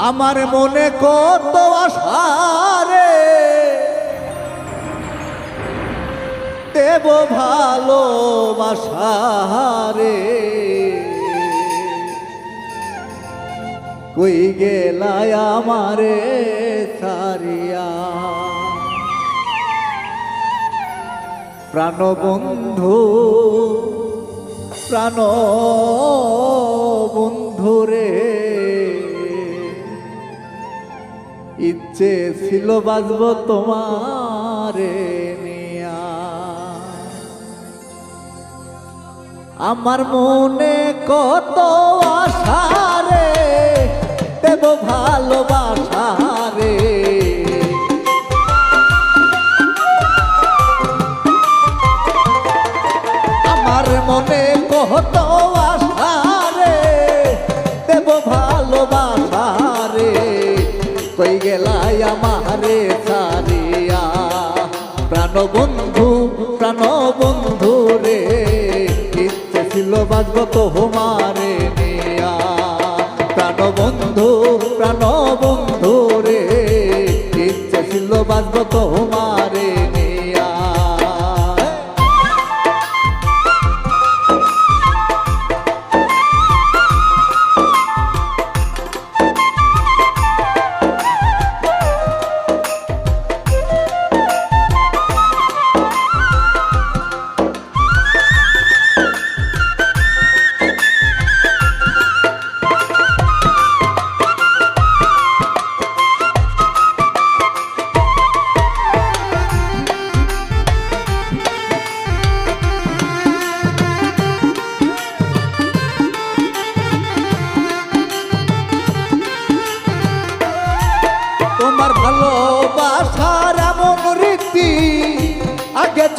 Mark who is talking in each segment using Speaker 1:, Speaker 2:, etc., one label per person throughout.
Speaker 1: আমার মনে কত আশারে দেব ভালোবাসারে কই গেলায় আমারে সারিয়া প্রাণবন্ধু প্রাণ বন্ধু ইচ্ছে ছিল বাজব তোমারে নিয়া। আমার মনে কত আশা রে, দেব ভালোবাসা রে। আমার মনে কত বন্ধু, প্রাণ বন্ধু রে, ইচ্ছে ছিল বাজব তোমারে নিয়া। প্রাণ বন্ধু প্রাণ বন্ধু রে, ইচ্ছে ছিল বাজব তোমারে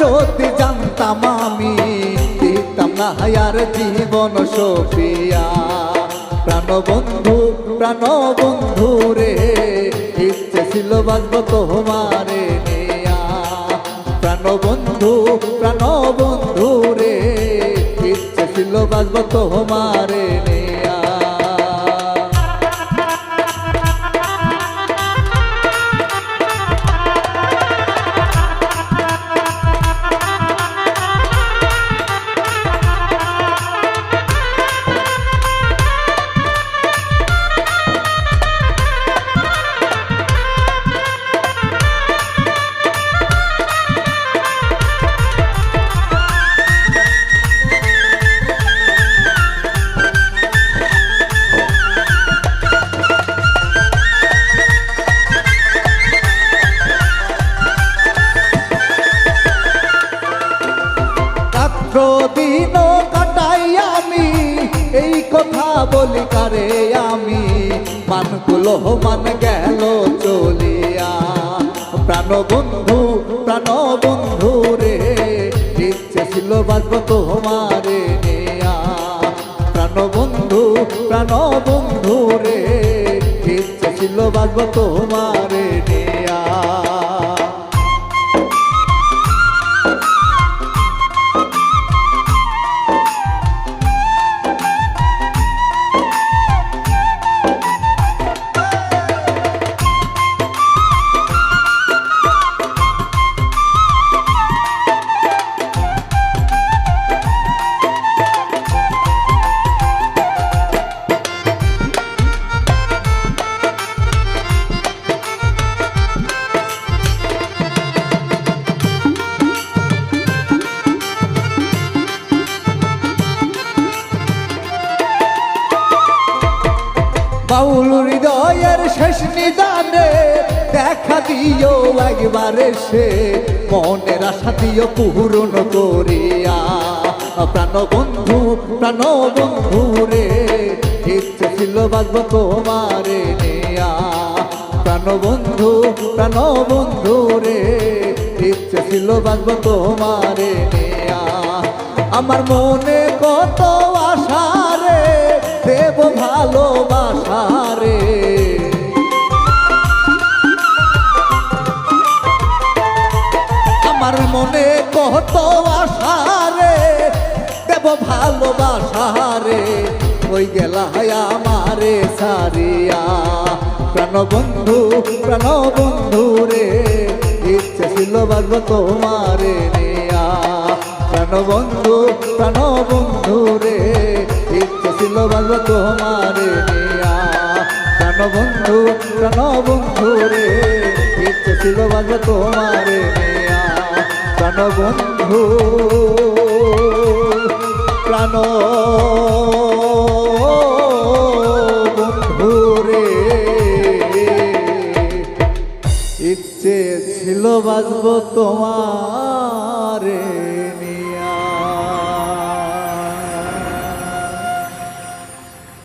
Speaker 1: যদি জানতাম আমি, দিতাম না হায়ার জীবন সফিয়া। প্রাণ বন্ধু রে, ইচ্ছে ছিল বাজব তোমারে বন্ধু প্রাণ বন্ধু রে, ইচ্ছে ছিল বাজব তোমারে নেয়া। বলি, কারে আমি? মান মানগুলো মান গেল চলিয়া। প্রাণ বন্ধু প্রাণ বন্ধু রে ইচ্ছে ছিল বাজব তোমারে নেয়া। প্রাণ বন্ধু প্রাণ বন্ধু রে ইচ্ছে ছিল বাজব তোমারে নেয়া। বাউল হৃদয়ের শেষ নিদানে দেখা দিও একবারে সে মনের আশা দিও পূরণ করিয়া। প্রাণ বন্ধু প্রাণ বন্ধু রে, ইচ্ছে ছিল বাজব তোমারে নেয়া। প্রাণ বন্ধু প্রাণ বন্ধু রে, ইচ্ছে ছিল বাজব তোমারে নেয়া। আমার মনে কত আশা রে দেব ভালোবাসা আমার মনে কত আশা রে দেব ভালোবাসা রে ওই গেলা আমারে সারিয়া প্রাণ বন্ধু প্রাণ বন্ধু রে, ইচ্ছে ছিল বাজব তোমারে নিয়া। প্রাণ বন্ধু প্রাণ বন্ধু রে ইচ্ছে ছিল বাজব তোমারে নিয়া। বন্ধু, প্রাণ বন্ধু রে, ইচ্ছে ছিল বাজব তোমারে নিয়া। প্রাণ বন্ধু, প্রাণ ছিল বাজব তোমারে